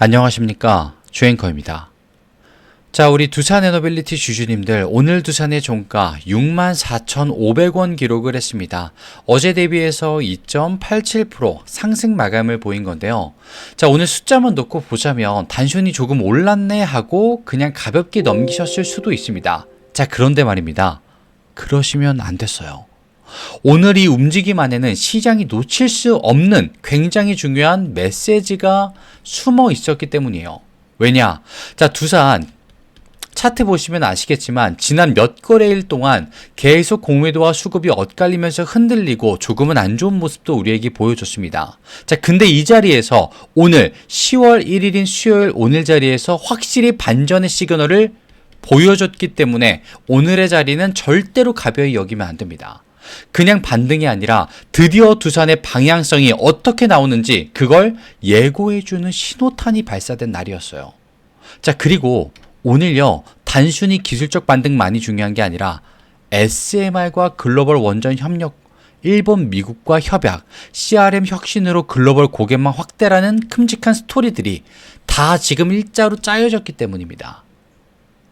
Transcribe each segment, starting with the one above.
안녕하십니까 주앵커입니다. 자 우리 두산 에너빌리티 주주님들 오늘 두산의 종가 64,500원 기록을 했습니다. 어제 대비해서 2.87% 상승 마감을 보인 건데요. 자 오늘 숫자만 놓고 보자면 단순히 조금 올랐네 하고 그냥 가볍게 넘기셨을 수도 있습니다. 자 그런데 말입니다. 그러시면 안 됐어요. 오늘 이 움직임 안에는 시장이 놓칠 수 없는 굉장히 중요한 메시지가 숨어 있었기 때문이에요. 왜냐? 자, 두산 차트 보시면 아시겠지만 지난 몇 거래일 동안 계속 공매도와 수급이 엇갈리면서 흔들리고 조금은 안 좋은 모습도 우리에게 보여줬습니다. 자, 근데 이 자리에서 오늘 10월 1일인 수요일 오늘 자리에서 확실히 반전의 시그널을 보여줬기 때문에 오늘의 자리는 절대로 가벼이 여기면 안 됩니다. 그냥 반등이 아니라 드디어 두산의 방향성이 어떻게 나오는지 그걸 예고해주는 신호탄이 발사된 날이었어요. 자, 그리고 오늘요, 단순히 기술적 반등만이 중요한 게 아니라 SMR과 글로벌 원전 협력, 일본, 미국과 협약, CRM 혁신으로 글로벌 고객망 확대라는 큼직한 스토리들이 다 지금 일자로 짜여졌기 때문입니다.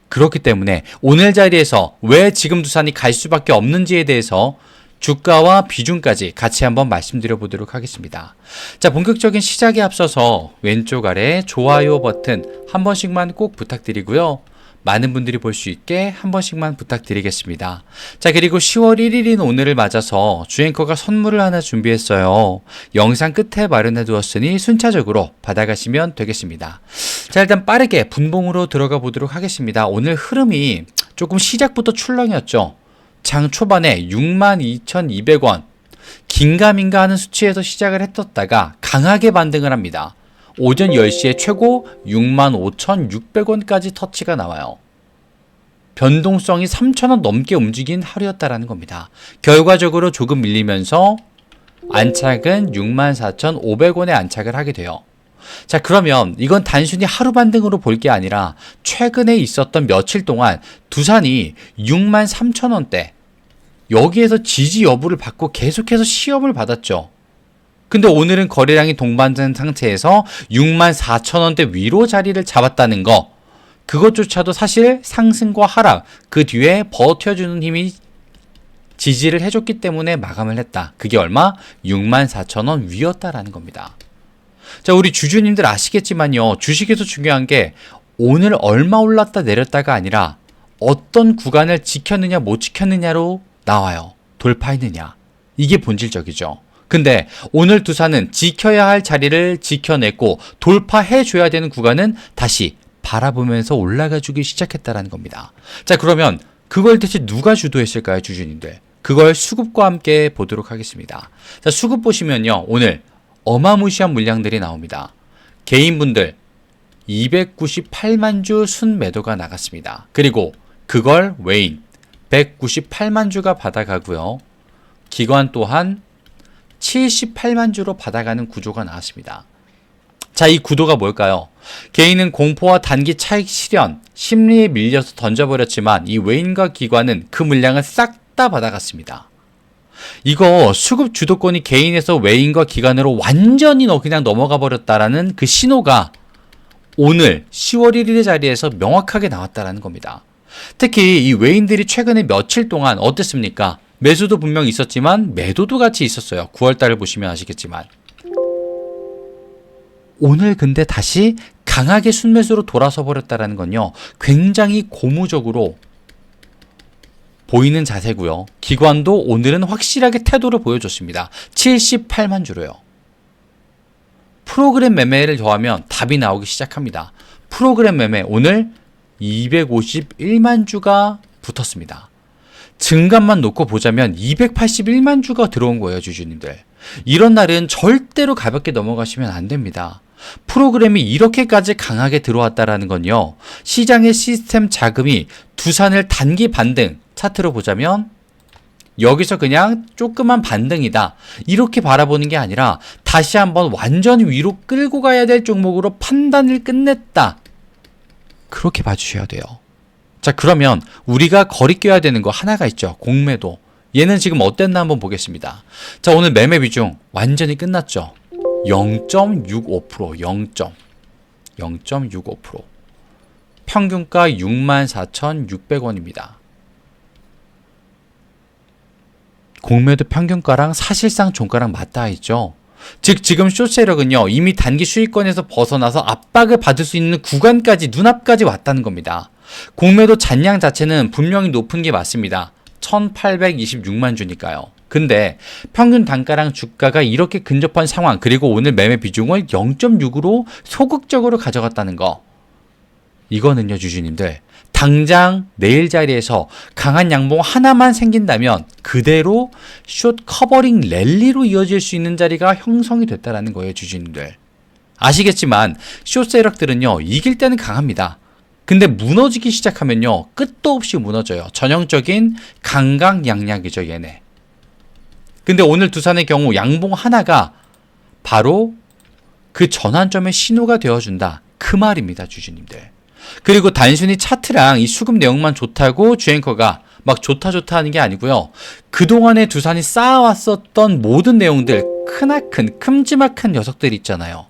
그렇기 때문에 오늘 자리에서 왜 지금 두산이 갈 수밖에 없는지에 대해서 주가와 비중까지 같이 한번 말씀드려 보도록 하겠습니다. 자, 본격적인 시작에 앞서서 왼쪽 아래 좋아요 버튼 한 번씩만 꼭 부탁드리고요. 많은 분들이 볼 수 있게 한 번씩만 부탁드리겠습니다. 자, 그리고 10월 1일인 오늘을 맞아서 주앵커가 선물을 하나 준비했어요. 영상 끝에 마련해 두었으니 순차적으로 받아가시면 되겠습니다. 자, 일단 빠르게 분봉으로 들어가 보도록 하겠습니다. 오늘 흐름이 조금 시작부터 출렁이었죠. 장 초반에 62,200원 긴가민가 하는 수치에서 시작을 했었다가 강하게 반등을 합니다. 오전 10시에 최고 65,600원까지 터치가 나와요. 변동성이 3,000원 넘게 움직인 하루였다라는 겁니다. 결과적으로 조금 밀리면서 안착은 64,500원에 안착을 하게 돼요. 자, 그러면 이건 단순히 하루 반등으로 볼 게 아니라 최근에 있었던 며칠 동안 두산이 63,000원대 여기에서 지지 여부를 받고 계속해서 시험을 받았죠. 근데 오늘은 거래량이 동반된 상태에서 64,000원대 위로 자리를 잡았다는 거. 그것조차도 사실 상승과 하락, 그 뒤에 버텨주는 힘이 지지를 해줬기 때문에 마감을 했다. 그게 얼마? 64,000원 위였다라는 겁니다. 자, 우리 주주님들 아시겠지만요. 주식에서 중요한 게 오늘 얼마 올랐다 내렸다가 아니라 어떤 구간을 지켰느냐 못 지켰느냐로 나와요. 돌파했느냐. 이게 본질적이죠. 근데 오늘 두산은 지켜야 할 자리를 지켜냈고 돌파해 줘야 되는 구간은 다시 바라보면서 올라가 주기 시작했다라는 겁니다. 자, 그러면 그걸 대체 누가 주도했을까요, 주주님들? 그걸 수급과 함께 보도록 하겠습니다. 자, 수급 보시면요. 오늘 어마무시한 물량들이 나옵니다. 개인분들 298만 주 순매도가 나갔습니다. 그리고 그걸 외인 198만 주가 받아가고요. 기관 또한 78만 주로 받아가는 구조가 나왔습니다. 자, 이 구도가 뭘까요? 개인은 공포와 단기 차익 실현, 심리에 밀려서 던져버렸지만 이 외인과 기관은 그 물량을 싹 다 받아갔습니다. 이거 수급 주도권이 개인에서 외인과 기관으로 완전히 너 그냥 넘어가 버렸다라는 그 신호가 오늘 10월 1일의 자리에서 명확하게 나왔다라는 겁니다. 특히 이 외인들이 최근에 며칠 동안 어땠습니까? 매수도 분명 있었지만 매도도 같이 있었어요. 9월 달을 보시면 아시겠지만. 오늘 근데 다시 강하게 순매수로 돌아서 버렸다라는 건요. 굉장히 고무적으로 보이는 자세고요. 기관도 오늘은 확실하게 태도를 보여줬습니다. 78만 주로요. 프로그램 매매를 더하면 답이 나오기 시작합니다. 프로그램 매매 오늘 251만 주가 붙었습니다. 증감만 놓고 보자면 281만 주가 들어온 거예요, 주주님들. 이런 날은 절대로 가볍게 넘어가시면 안 됩니다. 프로그램이 이렇게까지 강하게 들어왔다라는 건요. 시장의 시스템 자금이 두산을 단기 반등 차트로 보자면 여기서 그냥 조그만 반등이다. 이렇게 바라보는 게 아니라 다시 한번 완전 위로 끌고 가야 될 종목으로 판단을 끝냈다. 그렇게 봐주셔야 돼요. 자, 그러면 우리가 거리 껴야 되는 거 하나가 있죠. 공매도. 얘는 지금 어땠나 한번 보겠습니다. 자, 오늘 매매 비중 완전히 끝났죠. 0.65% 0. 0.65%. 평균가 64,600원입니다. 공매도 평균가랑 사실상 종가랑 맞닿아 있죠. 즉 지금 쇼세력은요 이미 단기 수익권에서 벗어나서 압박을 받을 수 있는 구간까지 눈앞까지 왔다는 겁니다. 공매도 잔량 자체는 분명히 높은 게 맞습니다. 1826만 주니까요. 근데 평균 단가랑 주가가 이렇게 근접한 상황 그리고 오늘 매매 비중을 0.6으로 소극적으로 가져갔다는 거. 이거는요 주주님들 당장 내일 자리에서 강한 양봉 하나만 생긴다면 그대로 숏 커버링 랠리로 이어질 수 있는 자리가 형성이 됐다라는 거예요, 주주님들. 아시겠지만 숏 세력들은요 이길 때는 강합니다. 근데 무너지기 시작하면요 끝도 없이 무너져요. 전형적인 강강약약이죠 얘네. 근데 오늘 두산의 경우 양봉 하나가 바로 그 전환점의 신호가 되어준다. 그 말입니다, 주주님들. 그리고 단순히 차트랑 이 수급 내용만 좋다고 주앵커가 막 좋다 좋다 하는 게 아니고요. 그동안에 두산이 쌓아왔었던 모든 내용들 크나큰 큼지막한 녀석들 있잖아요.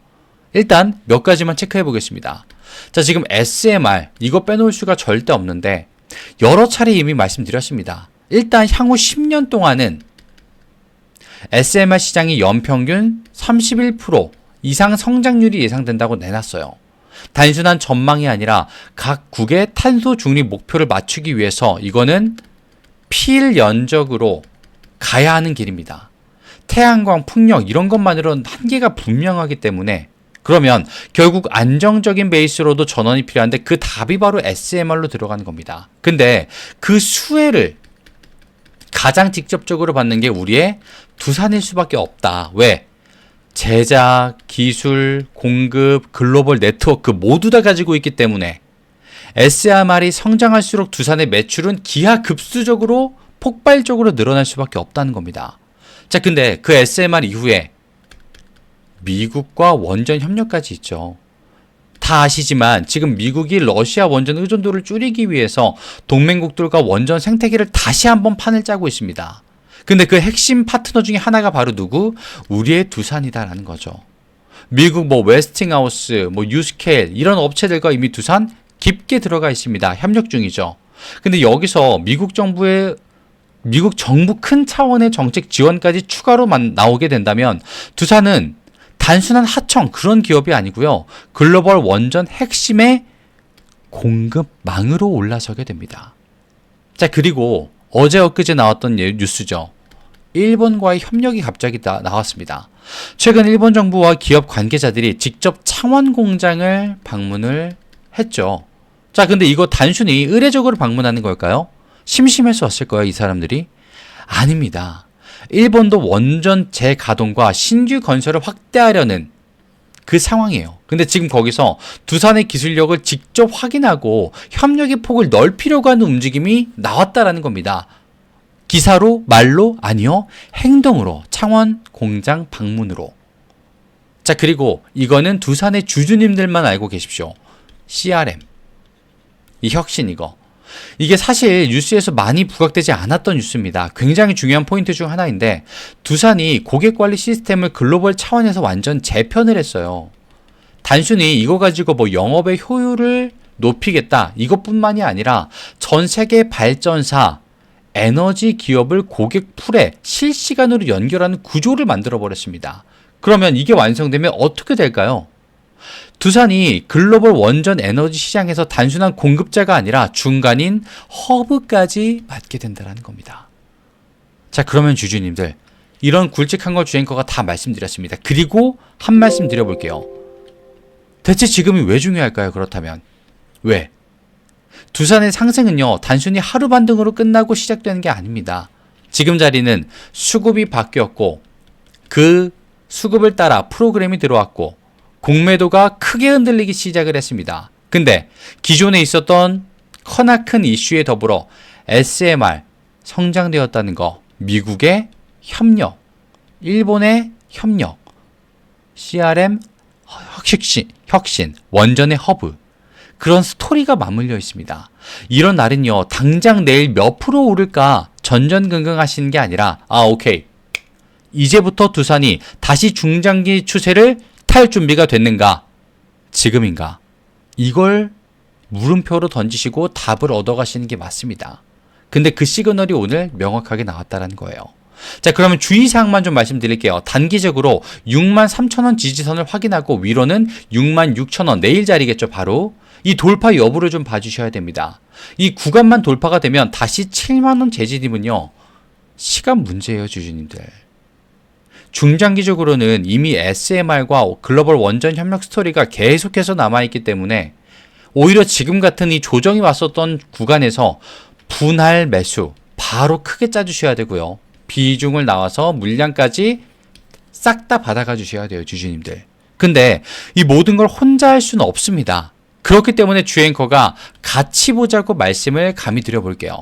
일단 몇 가지만 체크해 보겠습니다. 자, 지금 SMR 이거 빼놓을 수가 절대 없는데 여러 차례 이미 말씀드렸습니다. 일단 향후 10년 동안은 SMR 시장이 연평균 31% 이상 성장률이 예상된다고 내놨어요. 단순한 전망이 아니라 각 국의 탄소 중립 목표를 맞추기 위해서 이거는 필연적으로 가야 하는 길입니다. 태양광, 풍력 이런 것만으로는 한계가 분명하기 때문에 그러면 결국 안정적인 베이스로도 전원이 필요한데 그 답이 바로 SMR로 들어가는 겁니다. 근데 그 수혜를 가장 직접적으로 받는 게 우리의 두산일 수밖에 없다. 왜? 제작, 기술, 공급, 글로벌 네트워크 모두 다 가지고 있기 때문에 SMR이 성장할수록 두산의 매출은 기하급수적으로 폭발적으로 늘어날 수밖에 없다는 겁니다. 자, 근데 그 SMR 이후에 미국과 원전 협력까지 있죠. 다 아시지만 지금 미국이 러시아 원전 의존도를 줄이기 위해서 동맹국들과 원전 생태계를 다시 한번 판을 짜고 있습니다. 근데 그 핵심 파트너 중에 하나가 바로 누구? 우리의 두산이다라는 거죠. 미국 뭐 웨스팅하우스, 뭐 유스케일 이런 업체들과 이미 두산 깊게 들어가 있습니다. 협력 중이죠. 근데 여기서 미국 정부의 미국 정부 큰 차원의 정책 지원까지 추가로 나오게 된다면 두산은 단순한 하청 그런 기업이 아니고요. 글로벌 원전 핵심의 공급망으로 올라서게 됩니다. 자, 그리고 어제 엊그제 나왔던 예, 뉴스죠. 일본과의 협력이 갑자기 나, 나왔습니다. 최근 일본 정부와 기업 관계자들이 직접 창원 공장을 방문을 했죠. 자, 근데 이거 단순히 의례적으로 방문하는 걸까요? 심심해서 왔을 거예요, 이 사람들이? 아닙니다. 일본도 원전 재가동과 신규 건설을 확대하려는 그 상황이에요. 근데 지금 거기서 두산의 기술력을 직접 확인하고 협력의 폭을 넓히려고 하는 움직임이 나왔다라는 겁니다. 기사로, 말로, 아니요, 행동으로, 창원 공장 방문으로. 자, 그리고 이거는 두산의 주주님들만 알고 계십시오. CRM. 이 혁신 이거. 이게 사실 뉴스에서 많이 부각되지 않았던 뉴스입니다. 굉장히 중요한 포인트 중 하나인데 두산이 고객 관리 시스템을 글로벌 차원에서 완전 재편을 했어요. 단순히 이거 가지고 뭐 영업의 효율을 높이겠다 이것뿐만이 아니라 전 세계 발전사 에너지 기업을 고객 풀에 실시간으로 연결하는 구조를 만들어 버렸습니다. 그러면 이게 완성되면 어떻게 될까요? 두산이 글로벌 원전 에너지 시장에서 단순한 공급자가 아니라 중간인 허브까지 맡게 된다는 겁니다. 자, 그러면 주주님들, 이런 굵직한 걸 주앵커가 다 말씀드렸습니다. 그리고 한 말씀 드려볼게요. 대체 지금이 왜 중요할까요? 그렇다면. 왜? 두산의 상승은요, 단순히 하루 반등으로 끝나고 시작되는 게 아닙니다. 지금 자리는 수급이 바뀌었고, 그 수급을 따라 프로그램이 들어왔고, 공매도가 크게 흔들리기 시작을 했습니다. 근데 기존에 있었던 커나 큰 이슈에 더불어 SMR 성장되었다는 거, 미국의 협력, 일본의 협력, CRM 혁신, 혁신, 원전의 허브, 그런 스토리가 맞물려 있습니다. 이런 날은요, 당장 내일 몇 프로 오를까 전전긍긍 하시는 게 아니라, 아, 오케이. 이제부터 두산이 다시 중장기 추세를 탈 준비가 됐는가? 지금인가? 이걸 물음표로 던지시고 답을 얻어가시는 게 맞습니다. 근데 그 시그널이 오늘 명확하게 나왔다는 거예요. 자, 그러면 주의사항만 좀 말씀드릴게요. 단기적으로 6만 3천원 지지선을 확인하고 위로는 6만 6천원, 내일 자리겠죠, 바로. 이 돌파 여부를 좀 봐주셔야 됩니다. 이 구간만 돌파가 되면 다시 7만원 재진입은요, 시간 문제예요, 주주님들. 중장기적으로는 이미 SMR과 글로벌 원전 협력 스토리가 계속해서 남아있기 때문에 오히려 지금 같은 이 조정이 왔었던 구간에서 분할 매수 바로 크게 짜주셔야 되고요. 비중을 나와서 물량까지 싹 다 받아가 주셔야 돼요, 주주님들. 근데 이 모든 걸 혼자 할 수는 없습니다. 그렇기 때문에 주앵커가 같이 보자고 말씀을 감히 드려볼게요.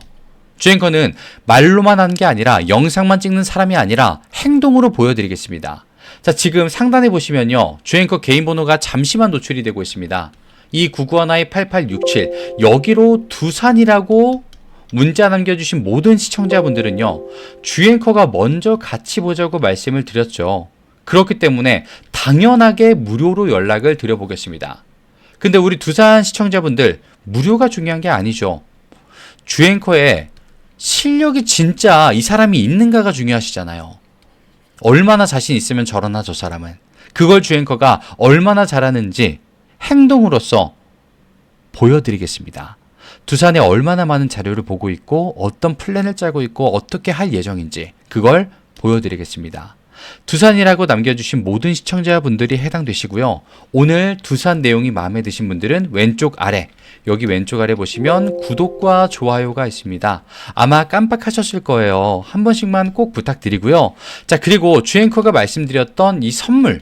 주앵커는 말로만 하는 게 아니라 영상만 찍는 사람이 아니라 행동으로 보여드리겠습니다. 자, 지금 상단에 보시면요. 주앵커 개인 번호가 잠시만 노출이 되고 있습니다. 이 9912-8867 여기로 두산이라고 문자 남겨주신 모든 시청자분들은요, 주앵커가 먼저 같이 보자고 말씀을 드렸죠. 그렇기 때문에 당연하게 무료로 연락을 드려보겠습니다. 근데 우리 두산 시청자분들, 무료가 중요한 게 아니죠. 주앵커에 실력이 진짜 이 사람이 있는가가 중요하시잖아요. 얼마나 자신 있으면 저러나 저 사람은. 그걸 주앵커가 얼마나 잘하는지 행동으로서 보여드리겠습니다. 두산에 얼마나 많은 자료를 보고 있고 어떤 플랜을 짜고 있고 어떻게 할 예정인지 그걸 보여드리겠습니다. 두산이라고 남겨주신 모든 시청자분들이 해당되시고요. 오늘 두산 내용이 마음에 드신 분들은 왼쪽 아래 여기 왼쪽 아래 보시면 구독과 좋아요가 있습니다. 아마 깜빡하셨을 거예요. 한 번씩만 꼭 부탁드리고요. 자 그리고 주앵커가 말씀드렸던 이 선물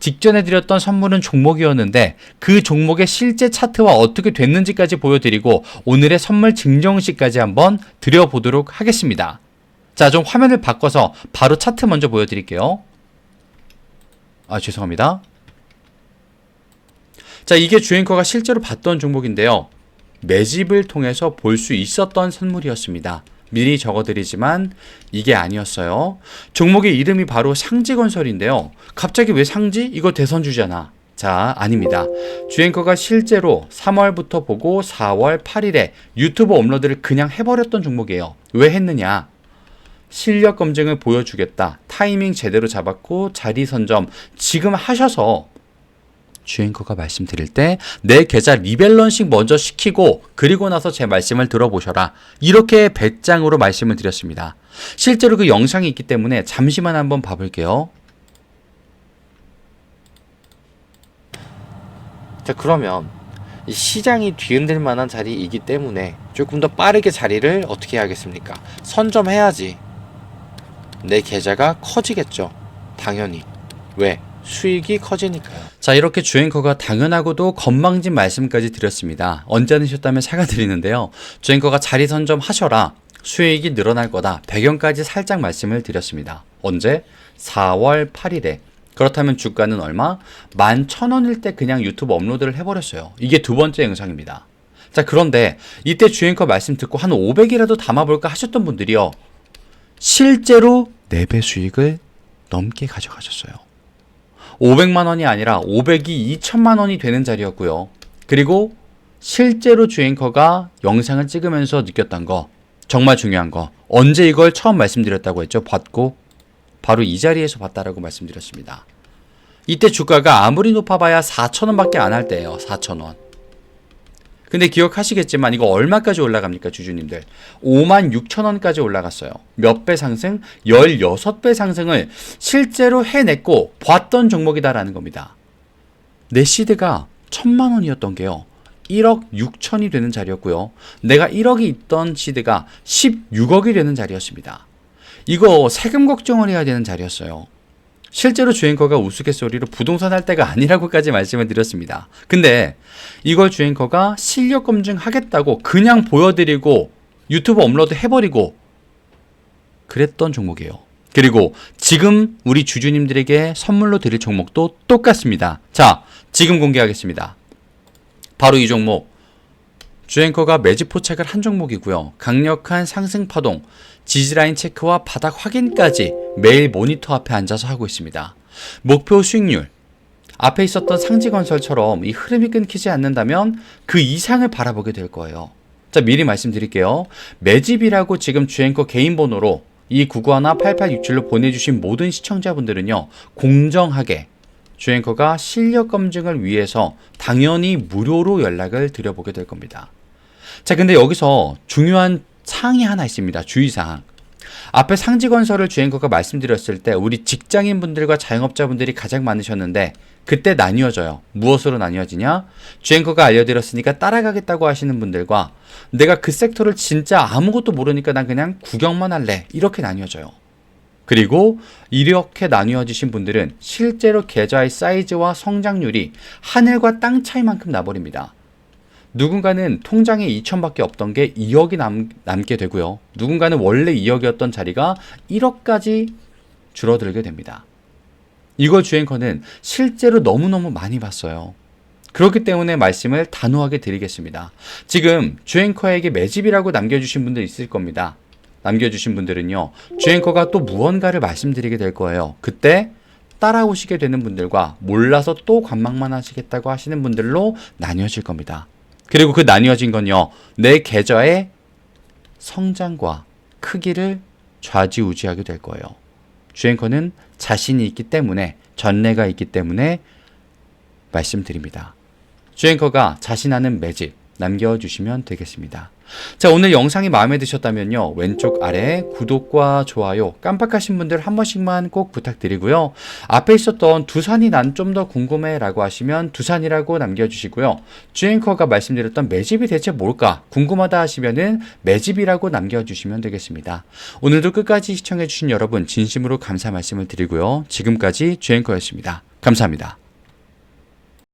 직전에 드렸던 선물은 종목이었는데 그 종목의 실제 차트와 어떻게 됐는지까지 보여드리고 오늘의 선물 증정식까지 한번 드려보도록 하겠습니다. 자, 좀 화면을 바꿔서 바로 차트 먼저 보여드릴게요. 아, 죄송합니다. 자, 이게 주앵커가 실제로 봤던 종목인데요. 매집을 통해서 볼 수 있었던 선물이었습니다. 미리 적어드리지만 이게 아니었어요. 종목의 이름이 바로 상지건설인데요. 갑자기 왜 상지? 이거 대선주잖아. 자, 아닙니다. 주앵커가 실제로 3월부터 보고 4월 8일에 유튜브 업로드를 그냥 해버렸던 종목이에요. 왜 했느냐? 실력 검증을 보여주겠다. 타이밍 제대로 잡았고 자리 선점 지금 하셔서 주앵커가 말씀드릴 때 내 계좌 리밸런싱 먼저 시키고 그리고 나서 제 말씀을 들어보셔라. 이렇게 배짱으로 말씀을 드렸습니다. 실제로 그 영상이 있기 때문에 잠시만 한번 봐볼게요. 자 그러면 시장이 뒤흔들 만한 자리이기 때문에 조금 더 빠르게 자리를 어떻게 해야겠습니까? 선점해야지 내 계좌가 커지겠죠. 당연히. 왜? 수익이 커지니까요. 자, 이렇게 주앵커가 당연하고도 건망진 말씀까지 드렸습니다. 언제 하셨다면 사과드리는데요. 주앵커가 자리 선점 하셔라. 수익이 늘어날 거다. 배경까지 살짝 말씀을 드렸습니다. 언제? 4월 8일에. 그렇다면 주가는 얼마? 11,000원일 때 그냥 유튜브 업로드를 해버렸어요. 이게 두 번째 영상입니다. 자, 그런데 이때 주앵커 말씀 듣고 한 500이라도 담아볼까 하셨던 분들이요. 실제로 4배 수익을 넘게 가져가셨어요. 500만 원이 아니라 500이 2천만 원이 되는 자리였고요. 그리고 실제로 주앵커가 영상을 찍으면서 느꼈던 거 정말 중요한 거 언제 이걸 처음 말씀드렸다고 했죠? 봤고 바로 이 자리에서 봤다라고 말씀드렸습니다. 이때 주가가 아무리 높아봐야 4천원밖에 안 할 때예요. 4천원. 근데 기억하시겠지만 이거 얼마까지 올라갑니까 주주님들? 5만 6천 원까지 올라갔어요. 몇 배 상승? 16배 상승을 실제로 해냈고 봤던 종목이다라는 겁니다. 내 시드가 천만 원이었던 게요. 1억 6천이 되는 자리였고요. 내가 1억이 있던 시드가 16억이 되는 자리였습니다. 이거 세금 걱정을 해야 되는 자리였어요 실제로 주앵커가 우스갯소리로 부동산 할 때가 아니라고까지 말씀을 드렸습니다. 근데 이걸 주앵커가 실력 검증하겠다고 그냥 보여드리고 유튜브 업로드 해버리고 그랬던 종목이에요. 그리고 지금 우리 주주님들에게 선물로 드릴 종목도 똑같습니다. 자, 지금 공개하겠습니다. 바로 이 종목. 주앵커가 매집 포착을 한 종목이고요. 강력한 상승 파동, 지지라인 체크와 바닥 확인까지 매일 모니터 앞에 앉아서 하고 있습니다. 목표 수익률 앞에 있었던 상지건설처럼 이 흐름이 끊기지 않는다면 그 이상을 바라보게 될 거예요. 자, 미리 말씀드릴게요. 매집이라고 지금 주앵커 개인 번호로 이 991 8867로 보내주신 모든 시청자분들은요, 공정하게 주앵커가 실력 검증을 위해서 당연히 무료로 연락을 드려보게 될 겁니다. 자, 근데 여기서 중요한 사항이 하나 있습니다. 주의사항. 앞에 상지건설을 주앵커가 말씀드렸을 때 우리 직장인분들과 자영업자분들이 가장 많으셨는데 그때 나뉘어져요. 무엇으로 나뉘어지냐? 주앵커가 알려드렸으니까 따라가겠다고 하시는 분들과 내가 그 섹터를 진짜 아무것도 모르니까 난 그냥 구경만 할래. 이렇게 나뉘어져요. 그리고 이렇게 나뉘어지신 분들은 실제로 계좌의 사이즈와 성장률이 하늘과 땅 차이만큼 나버립니다. 누군가는 통장에 2천밖에 없던 게 2억이 남, 남게 되고요. 누군가는 원래 2억이었던 자리가 1억까지 줄어들게 됩니다. 이걸 주앵커는 실제로 너무너무 많이 봤어요. 그렇기 때문에 말씀을 단호하게 드리겠습니다. 지금 주앵커에게 매집이라고 남겨주신 분들 있을 겁니다. 남겨주신 분들은요, 주앵커가 또 무언가를 말씀드리게 될 거예요. 그때 따라오시게 되는 분들과 몰라서 또 관망만 하시겠다고 하시는 분들로 나뉘어질 겁니다. 그리고 그 나뉘어진 건요, 내 계좌의 성장과 크기를 좌지우지하게 될 거예요. 주앵커는 자신이 있기 때문에, 전례가 있기 때문에 말씀드립니다. 주앵커가 자신하는 매집 남겨주시면 되겠습니다. 자, 오늘 영상이 마음에 드셨다면요. 왼쪽 아래 구독과 좋아요 깜빡하신 분들 한 번씩만 꼭 부탁드리고요. 앞에 있었던 두산이 난 좀 더 궁금해 라고 하시면 두산이라고 남겨주시고요. 주앵커가 말씀드렸던 매집이 대체 뭘까 궁금하다 하시면은 매집이라고 남겨주시면 되겠습니다. 오늘도 끝까지 시청해주신 여러분 진심으로 감사 말씀을 드리고요. 지금까지 주앵커였습니다. 감사합니다.